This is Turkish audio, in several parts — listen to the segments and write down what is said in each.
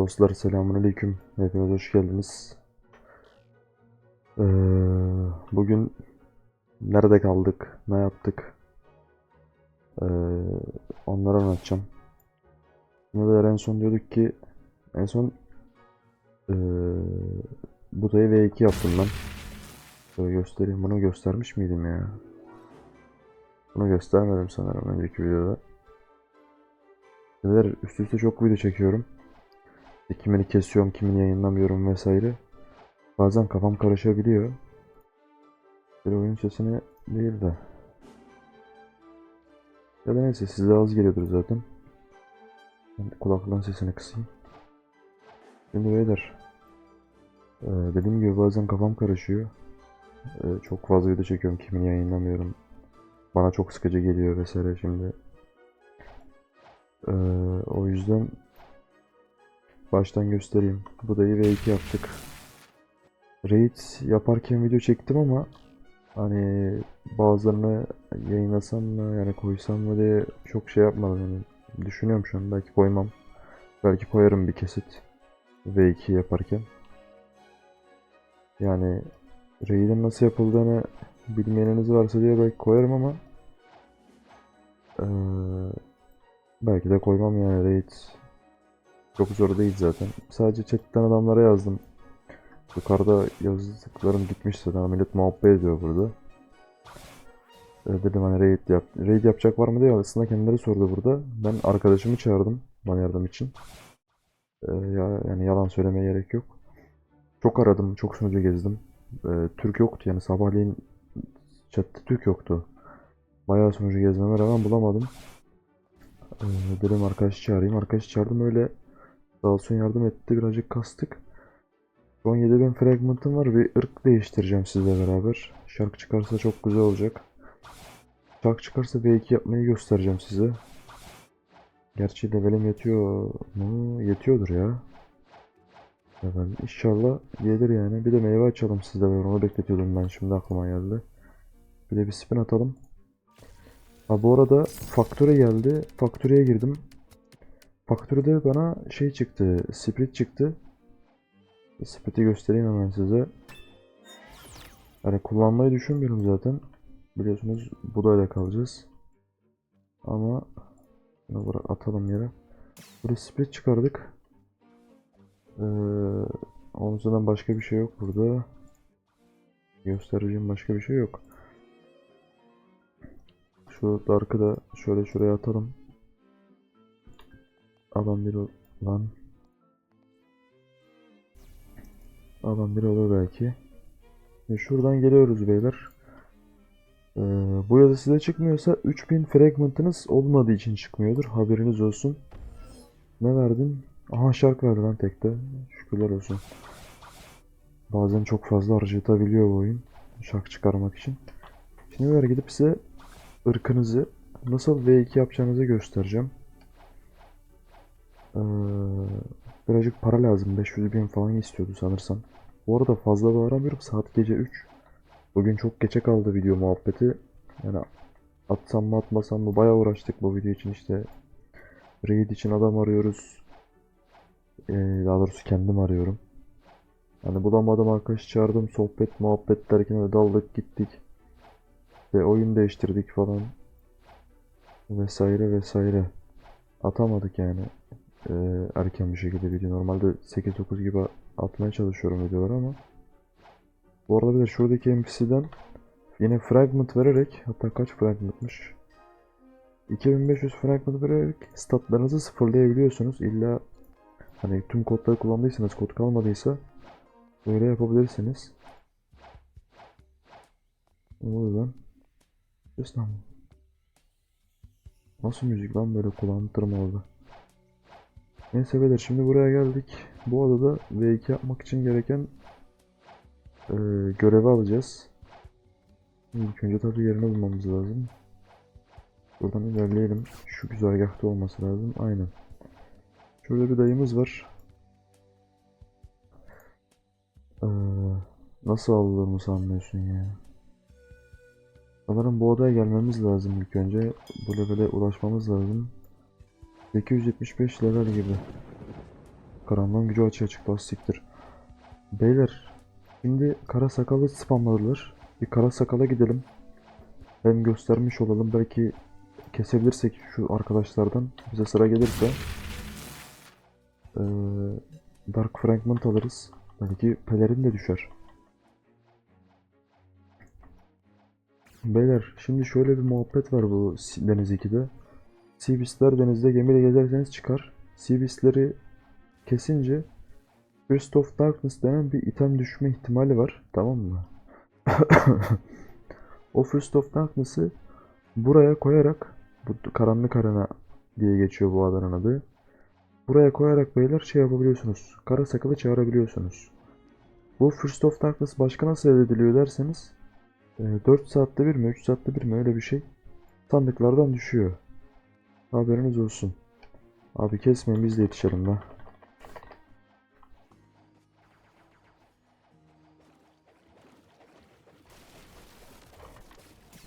Dostlar selamünaleyküm. Hepiniz hoş geldiniz. Ee, bugün nerede kaldık, ne yaptık? Ee, onları anlatacağım. Şimdi böyle en son diyorduk ki en son ee, Buda'yı V2 yaptım ben. Şöyle göstereyim. Bunu göstermiş miydim ya? Bunu göstermedim sanırım önceki videoda. Neler üst üste çok video çekiyorum. Kimini kesiyorum, kimini yayınlamıyorum vesaire. Bazen kafam karışabiliyor. Bir oyun sesini değil de. Ya da neyse size az geliyordur zaten. Ben kulaklığın sesini kısayım. Şimdi beyler. Ee, dediğim gibi bazen kafam karışıyor. Ee, çok fazla video çekiyorum, kimini yayınlamıyorum. Bana çok sıkıcı geliyor vesaire şimdi. Ee, o yüzden baştan göstereyim. Bu da V2 yaptık. Raid yaparken video çektim ama hani bazılarını yayınlasam mı yani koysam mı diye çok şey yapmadım. Yani düşünüyorum şu an belki koymam. Belki koyarım bir kesit V2 yaparken. Yani Raid'in nasıl yapıldığını bilmeyeniniz varsa diye belki koyarım ama eee, belki de koymam yani Raid çok zor değil zaten. Sadece chatten adamlara yazdım. Yukarıda yazdıklarım gitmiş zaten. Millet muhabbet ediyor burada. E, dedim hani raid yap. Raid yapacak var mı diye aslında kendileri sordu burada. Ben arkadaşımı çağırdım bana yardım için. E, ya, yani yalan söylemeye gerek yok. Çok aradım, çok sunucu gezdim. E, Türk yoktu yani sabahleyin chatte Türk yoktu. Bayağı sunucu gezmeme rağmen bulamadım. E, dedim arkadaş çağırayım. Arkadaş çağırdım öyle Sağ olsun yardım etti. Birazcık kastık. Şu an 7000 fragment'ım var. Bir ırk değiştireceğim sizle beraber. Şark çıkarsa çok güzel olacak. Şark çıkarsa V2 yapmayı göstereceğim size. Gerçi levelim yetiyor mu? Yetiyordur ya. Level. İnşallah gelir yani. Bir de meyve açalım sizle beraber. Onu bekletiyordum ben. Şimdi aklıma geldi. Bir de bir spin atalım. Ha bu arada faktöre geldi. Faktöre'ye girdim. Faktörde bana şey çıktı, split çıktı. Split'i göstereyim hemen size. Yani kullanmayı düşünmüyorum zaten. Biliyorsunuz Buda'yla kalacağız. Ama bunu bırak atalım yere. Burada split çıkardık. Ee, onun zaten başka bir şey yok burada. Göstereceğim başka bir şey yok. Şu Dark'ı da şöyle şuraya atalım. Adam biri lan. Adam biri olur belki. E şuradan geliyoruz beyler. Ee, bu yazı size çıkmıyorsa 3000 fragment'ınız olmadığı için çıkmıyordur. Haberiniz olsun. Ne verdin? Aha şark verdi lan tekte. Şükürler olsun. Bazen çok fazla harcatabiliyor bu oyun. Şark çıkarmak için. Şimdi böyle gidip size ırkınızı nasıl V2 yapacağınızı göstereceğim. Ee, birazcık para lazım. 500 bin falan istiyordu sanırsam. Bu arada fazla bağıramıyorum. Saat gece 3. Bugün çok geçe kaldı video muhabbeti. Yani atsam mı atmasam mı bayağı uğraştık bu video için işte. Raid için adam arıyoruz. Ee, daha doğrusu kendim arıyorum. Hani bulamadım arkadaş çağırdım. Sohbet muhabbet derken öyle daldık gittik. Ve oyun değiştirdik falan. Vesaire vesaire. Atamadık yani e, erken bir şekilde video. Normalde 8-9 gibi atmaya çalışıyorum videoları ama bu arada bir de şuradaki NPC'den yine fragment vererek hatta kaç fragmentmış 2500 fragment vererek statlarınızı sıfırlayabiliyorsunuz. İlla hani tüm kodları kullandıysanız kod kalmadıysa böyle yapabilirsiniz. O yüzden lan. Nasıl müzik lan böyle kulağımı tırmaladı. Neyse beyler şimdi buraya geldik. Bu adada V2 yapmak için gereken e, görevi alacağız. İlk önce tabii yerini bulmamız lazım. Buradan ilerleyelim. Şu güzergahta olması lazım. Aynen. Şurada bir dayımız var. Ee, nasıl aldığımı sanmıyorsun ya. Sanırım bu odaya gelmemiz lazım ilk önce. Bu levele ulaşmamız lazım. 875 level gibi. karanlığın gücü açığa çıktı. Siktir. Beyler. Şimdi kara sakalı spamladılar. Bir kara sakala gidelim. Hem göstermiş olalım. Belki kesebilirsek şu arkadaşlardan. Bize sıra gelirse. Ee, Dark Fragment alırız. Belki pelerin de düşer. Beyler şimdi şöyle bir muhabbet var bu Deniz 2'de. Sea Beast'ler denizde gemiyle gezerseniz çıkar. Sea Beast'leri kesince First of Darkness denen bir item düşme ihtimali var. Tamam mı? o First of Darkness'ı buraya koyarak bu karanlık arena diye geçiyor bu adanın adı. Buraya koyarak beyler şey yapabiliyorsunuz. Kara sakalı çağırabiliyorsunuz. Bu First of Darkness başka nasıl elde ediliyor derseniz 4 saatte bir mi 3 saatte bir mi öyle bir şey sandıklardan düşüyor. Haberiniz olsun. Abi kesmeyin biz de yetişelim la.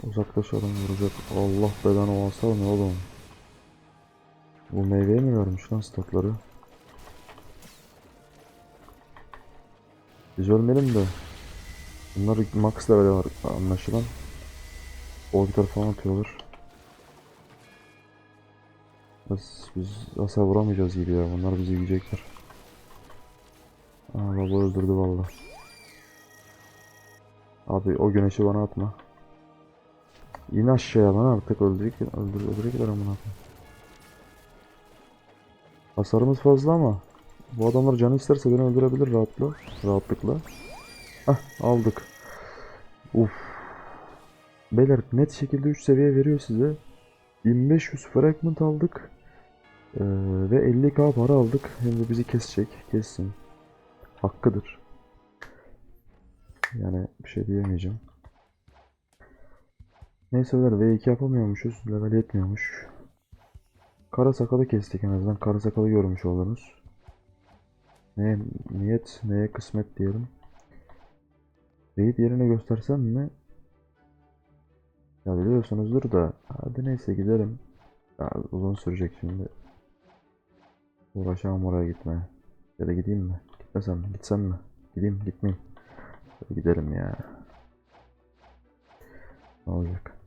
Uzaklaşalım vuracak. Allah belanı olsa ne oğlum. Bu meyveyi mi vermiş lan statları? Biz ölmeyelim de. Bunlar max level var anlaşılan. Orbiter falan atıyorlar. Biz, biz hasar vuramayacağız gibi ya. Bunlar bizi yiyecekler. Aa baba öldürdü valla. Abi o güneşi bana atma. İn aşağıya lan artık öldürecek, öldür, öldürecekler amına koyayım. Hasarımız fazla ama bu adamlar canı isterse beni öldürebilir rahatla, rahatlıkla. Hah aldık. Uf. Beyler net şekilde 3 seviye veriyor size. 1500 fragment aldık. Ee, ve 50k para aldık. Hem de bizi kesecek. Kessin. Hakkıdır. Yani bir şey diyemeyeceğim. Neyse beyler V2 yapamıyormuşuz. Level yetmiyormuş. Kara sakalı kestik en azından. Kara sakalı görmüş oldunuz. Neye niyet, neye kısmet diyelim. Raid yerine göstersem mi? Ya biliyorsunuzdur da. Hadi neyse gidelim. Ya uzun sürecek şimdi. Uğraşamam oraya gitmeye. Ya da gideyim mi? Gitmesem mi? Gitsem mi? Gideyim, gitmeyeyim. Hadi gidelim ya. Ne olacak?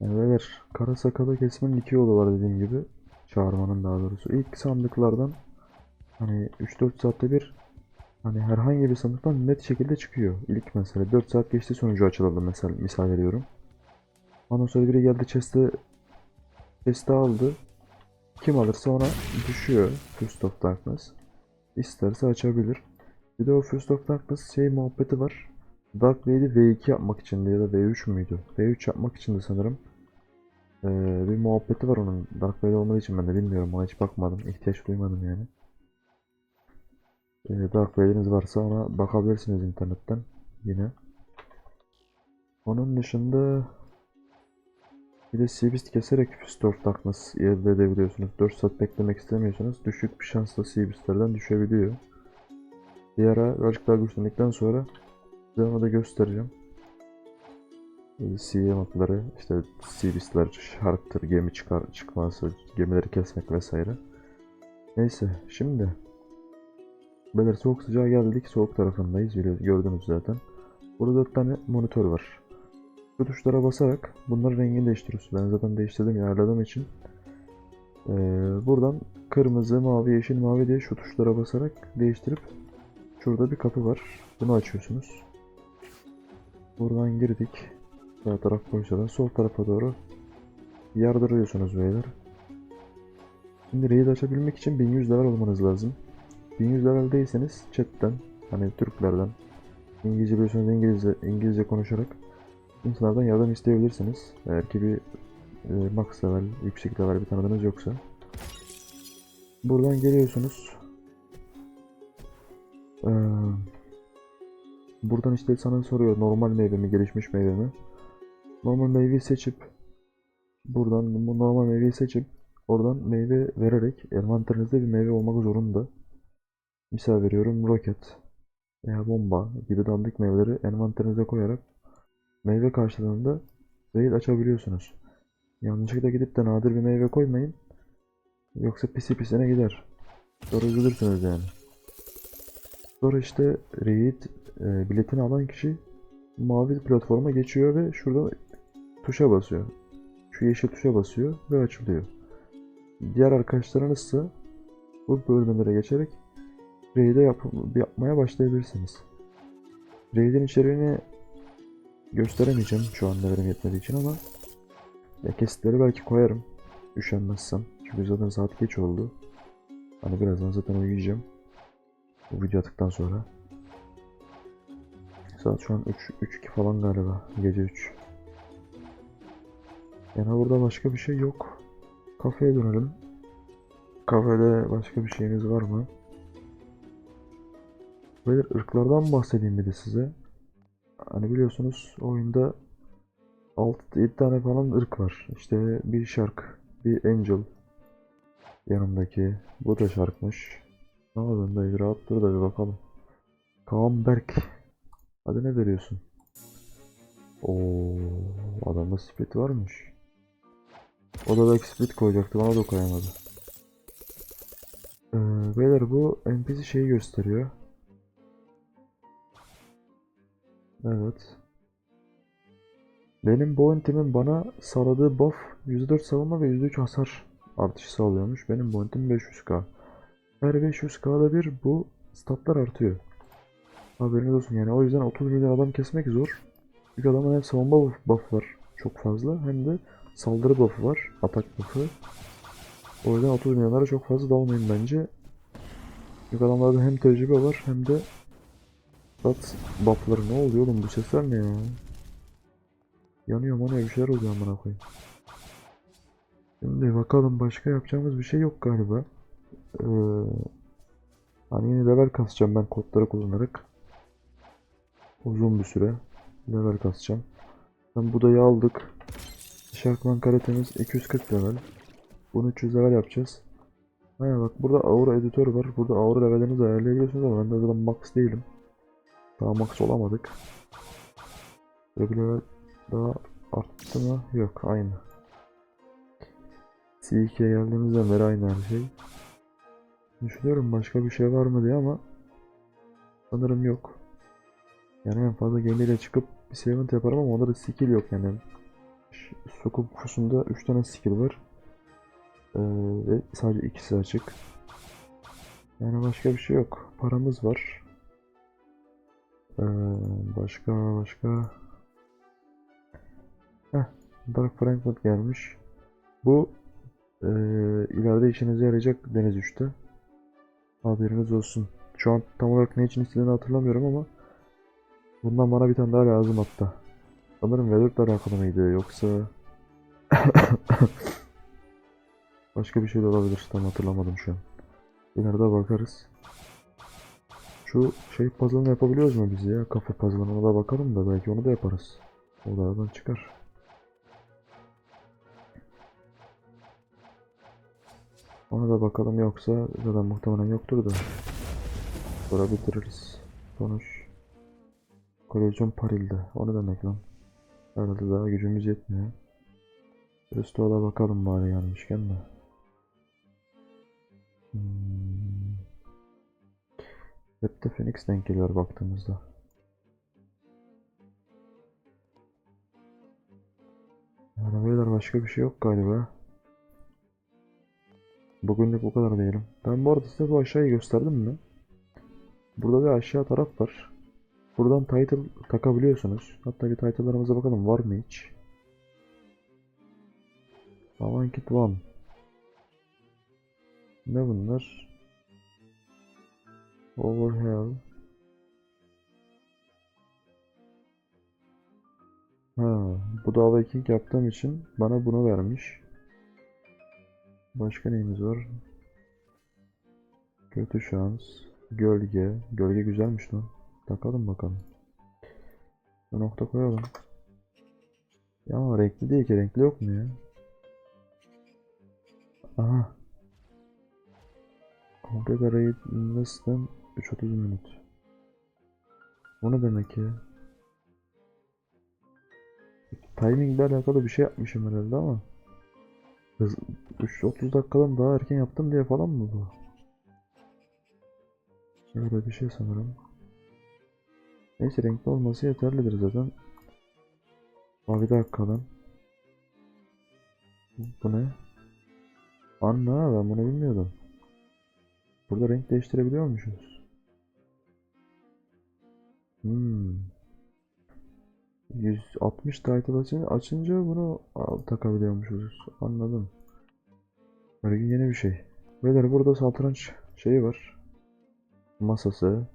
Beyler, kara sakalı kesmenin iki yolu var dediğim gibi. Çağırmanın daha doğrusu. İlk sandıklardan hani 3-4 saatte bir hani herhangi bir sandıktan net şekilde çıkıyor. İlk mesela 4 saat geçti sonucu açıldı mesela misal veriyorum. Ondan sonra biri geldi chest'i chest'i aldı. Kim alırsa ona düşüyor First of Darkness. İsterse açabilir. Bir de o First of Darkness şey muhabbeti var. Dark Raid'i V2 yapmak için ya da V3 müydü? V3 yapmak için de sanırım. Ee, bir muhabbeti var onun. Dark Raid olmadığı için ben de bilmiyorum. Ona hiç bakmadım. ihtiyaç duymadım yani. Ee, Dark Raid'iniz varsa ona bakabilirsiniz internetten. Yine. Onun dışında bir de Seabeast keserek Fist of Darkness elde edebiliyorsunuz. 4 saat beklemek istemiyorsanız düşük bir şansla Seabeast'lerden düşebiliyor. Bir ara birazcık daha güçlendikten sonra size onu da göstereceğim. Ee, Sea modları, işte Seabeast'ler, Shark'tır, gemi çıkar çıkması, gemileri kesmek vesaire. Neyse şimdi Beyler soğuk sıcağa geldik. Soğuk tarafındayız. Gördünüz zaten. Burada 4 tane monitör var. Bu tuşlara basarak bunların rengini değiştiriyoruz. Ben zaten değiştirdim ya ayarladığım için. Ee, buradan kırmızı, mavi, yeşil, mavi diye şu tuşlara basarak değiştirip şurada bir kapı var. Bunu açıyorsunuz. Buradan girdik. Sağ taraf boşsa sol tarafa doğru yardırıyorsunuz beyler. Şimdi raid açabilmek için 1100 level olmanız lazım. 1100 level değilseniz chatten hani Türklerden İngilizce biliyorsanız İngilizce, İngilizce konuşarak insanlardan yardım isteyebilirsiniz. Eğer ki bir e, max level, yüksek level bir tanıdığınız yoksa. Buradan geliyorsunuz. Ee, buradan işte sana soruyor normal meyve mi, gelişmiş meyve mi? Normal meyveyi seçip buradan bu normal meyveyi seçip oradan meyve vererek envanterinizde bir meyve olmak zorunda. Misal veriyorum roket veya bomba gibi dandik meyveleri envanterinize koyarak meyve karşılığında raid açabiliyorsunuz. Yanlışlıkla gidip de nadir bir meyve koymayın. Yoksa pisi pisine gider. Sonra üzülürsünüz yani. Sonra işte raid e, biletini alan kişi mavi platforma geçiyor ve şurada tuşa basıyor. Şu yeşil tuşa basıyor ve açılıyor. Diğer arkadaşlarınızsa bu bölmelere geçerek raid'e yap yapmaya başlayabilirsiniz. Raid'in içeriğini gösteremeyeceğim şu an levelim yetmediği için ama ya kesitleri belki koyarım üşenmezsem. Çünkü zaten saat geç oldu. Hani birazdan zaten uyuyacağım. Bu video attıktan sonra. Saat şu an 3 3 falan galiba. Gece 3. Yani burada başka bir şey yok. Kafeye dönelim. Kafede başka bir şeyiniz var mı? Böyle ırklardan bahsedeyim bir de size. Hani biliyorsunuz oyunda 6-7 tane falan ırk var. İşte bir Shark, bir Angel yanımdaki. Bu da Shark'mış. Ne yapıyorsun dayı? Rahat dur da bir bakalım. Kaan Berk. Hadi ne veriyorsun? Oo, adamda split varmış. O da belki split koyacaktı bana da koyamadı. Ee, beyler bu NPC şeyi gösteriyor. Evet. Benim bounty'min bana sağladığı buff %4 savunma ve %3 hasar artışı sağlıyormuş. Benim bounty'm 500k. Her 500k'da bir bu statlar artıyor. Haberiniz olsun yani o yüzden 30 milyon adam kesmek zor. Çünkü adamın hem savunma buff var çok fazla hem de saldırı buff'ı var. Atak buff'ı. O yüzden 30 milyonlara çok fazla dalmayın bence. Çünkü adamlarda hem tecrübe var hem de stat buff'ları ne oluyor oğlum bu sesler ne ya? Yanıyor manıyor bir şeyler oluyor amına koyayım. Şimdi bakalım başka yapacağımız bir şey yok galiba. Ee, hani yine level kasacağım ben kodları kullanarak. Uzun bir süre level kasacağım. Ben budayı aldık. Sharkman karatemiz 240 level. Bunu 300 level yapacağız. Aynen bak burada aura editör var. Burada aura levellerinizi ayarlayabiliyorsunuz ama ben de zaten max değilim. Daha max olamadık. Level daha arttı mı? Yok aynı. C2'ye geldiğimizden beri aynı her şey. Düşünüyorum başka bir şey var mı diye ama sanırım yok. Yani en fazla gemiyle çıkıp bir segment yaparım ama onda da skill yok yani. Sokul kuşunda 3 tane skill var. Ee, ve sadece ikisi açık. Yani başka bir şey yok. Paramız var. Ee, başka başka. Heh, Dark Frankfurt gelmiş. Bu ee, ileride işinize yarayacak Deniz 3'te. Haberiniz olsun. Şu an tam olarak ne için istediğini hatırlamıyorum ama bundan bana bir tane daha lazım hatta. Sanırım Vedor'la alakalı mıydı yoksa başka bir şey de olabilir. Tam hatırlamadım şu an. İleride bakarız. Şu şey puzzle'ını yapabiliyoruz mu biz ya? Kafa puzzle'ına da bakalım da belki onu da yaparız. O da aradan çıkar. Ona da bakalım yoksa zaten muhtemelen yoktur da. Sonra bitiririz. Sonuç. Kolezyon Paril'de. O ne demek lan? Herhalde daha gücümüz yetmiyor. Restore'a bakalım bari gelmişken de. Hmm. Hep de Phoenix denk geliyor baktığımızda. Yani beyler başka bir şey yok galiba. Bugünlük bu kadar diyelim. Ben bu arada size bu aşağıyı gösterdim mi? Burada bir aşağı taraf var. Buradan title takabiliyorsunuz. Hatta bir title'larımıza bakalım var mı hiç? Avankit One. Ne bunlar? Overhell. Ha, bu da Awakening yaptığım için bana bunu vermiş. Başka neyimiz var? Kötü şans. Gölge. Gölge güzelmiş lan. Takalım bakalım. Bir nokta koyalım. Ya ama renkli değil ki. Renkli yok mu ya? Aha. Complete less than 3.30 minut. O ne demek ya? Timingle alakalı bir şey yapmışım herhalde ama. Hız, 3 30 dakikadan daha erken yaptım diye falan mı bu? Öyle bir şey sanırım. Neyse renkli olması yeterlidir zaten. Mavi dakikadan. Bu ne? Anna ben bunu bilmiyordum. Burada renk değiştirebiliyormuşuz. Hmm. 160 title açınca, açınca bunu takabiliyormuşuz. Anladım. Böyle yeni bir şey. Beyler burada satranç şeyi var. Masası.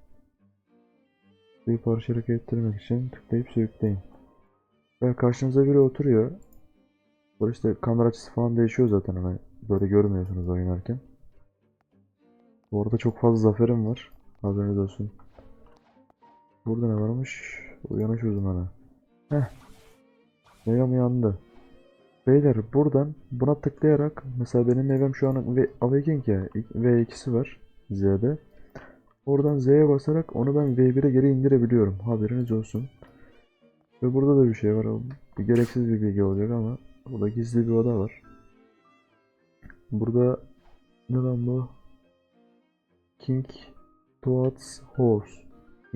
Bir parça hareket ettirmek için tıklayıp sürükleyin. Ve karşınıza biri oturuyor. Bu işte kamera açısı falan değişiyor zaten hani böyle görmüyorsunuz oynarken. Bu arada çok fazla zaferim var. Haberiniz olsun. Burada ne varmış? Uyanış uzmanı. Heh. Meyvem uyandı. Beyler buradan buna tıklayarak mesela benim meyvem şu an Awakening ya V2'si var Z'de. Oradan Z'ye basarak onu ben V1'e geri indirebiliyorum. Haberiniz olsun. Ve burada da bir şey var. Bu gereksiz bir bilgi olacak ama burada gizli bir oda var. Burada ne lan bu? King Toad's Horse.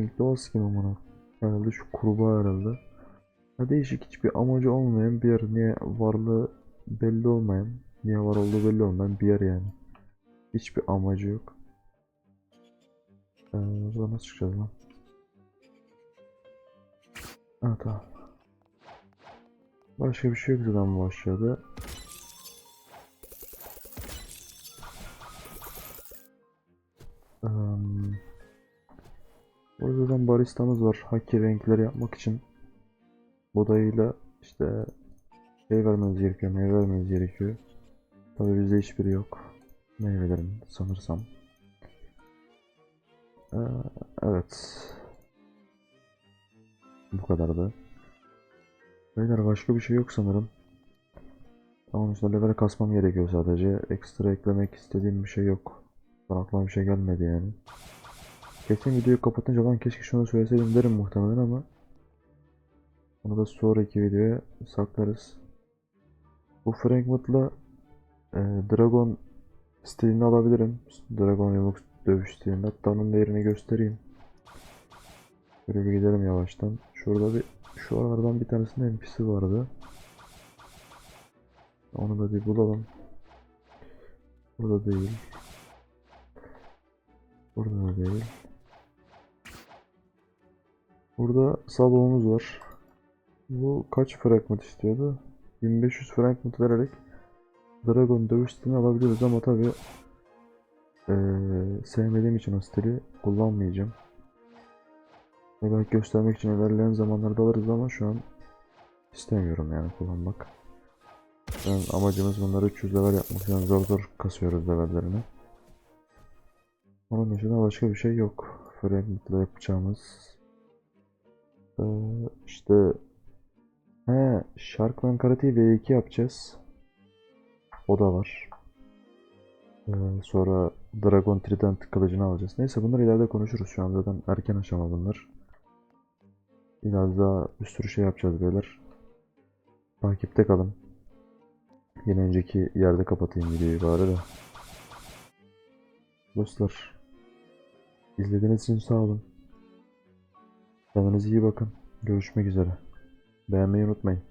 King Toad's kim amına? Herhalde şu kurbağa herhalde. Ha, değişik hiçbir amacı olmayan bir yer. Niye varlığı belli olmayan, niye var olduğu belli olmayan bir yer yani. Hiçbir amacı yok. Ee, buradan nasıl çıkacağız lan? Ha tamam. Başka bir şey yok zaten bu baristamız var. Haki renkleri yapmak için. Budayıyla işte şey vermeniz gerekiyor, meyve vermeniz gerekiyor. Tabii bizde hiçbiri yok. Meyvelerin sanırsam. Ee, evet. Bu kadardı. Beyler başka bir şey yok sanırım. Tamam işte level kasmam gerekiyor sadece. Ekstra eklemek istediğim bir şey yok. Bana bir şey gelmedi yani. Geçen videoyu kapatınca lan keşke şunu söyleseydim derim muhtemelen ama onu da sonraki videoya saklarız. Bu Frankfurt'la e, Dragon stilini alabilirim. Dragon Remix dövüş stilini. Hatta onun da yerini göstereyim. Böyle bir gidelim yavaştan. Şurada bir şu aralardan bir tanesinde NPC vardı. Onu da bir bulalım. Burada değil. Burada da değil. Burada sabahımız var. Bu kaç fragment istiyordu? 1500 fragment vererek Dragon dövüş stilini alabiliyoruz ama tabi sevmediğim için o stili kullanmayacağım. Ve belki göstermek için ilerleyen zamanlarda alırız ama şu an istemiyorum yani kullanmak. Yani amacımız bunları 300 level yapmak. Yani zor zor kasıyoruz levellerini. Onun dışında başka bir şey yok. Fragment'la yapacağımız. Ee, işte He, Sharkman Karate'yi V2 yapacağız. O da var. Ee, sonra Dragon Trident kılıcını alacağız. Neyse bunları ileride konuşuruz. Şu an zaten erken aşama bunlar. İleride daha bir sürü şey yapacağız beyler. Takipte kalın. Yine önceki yerde kapatayım videoyu bari de. Dostlar. izlediğiniz için sağ olun. Kendinize iyi bakın. Görüşmek üzere. Beğenmeyi unutmayın.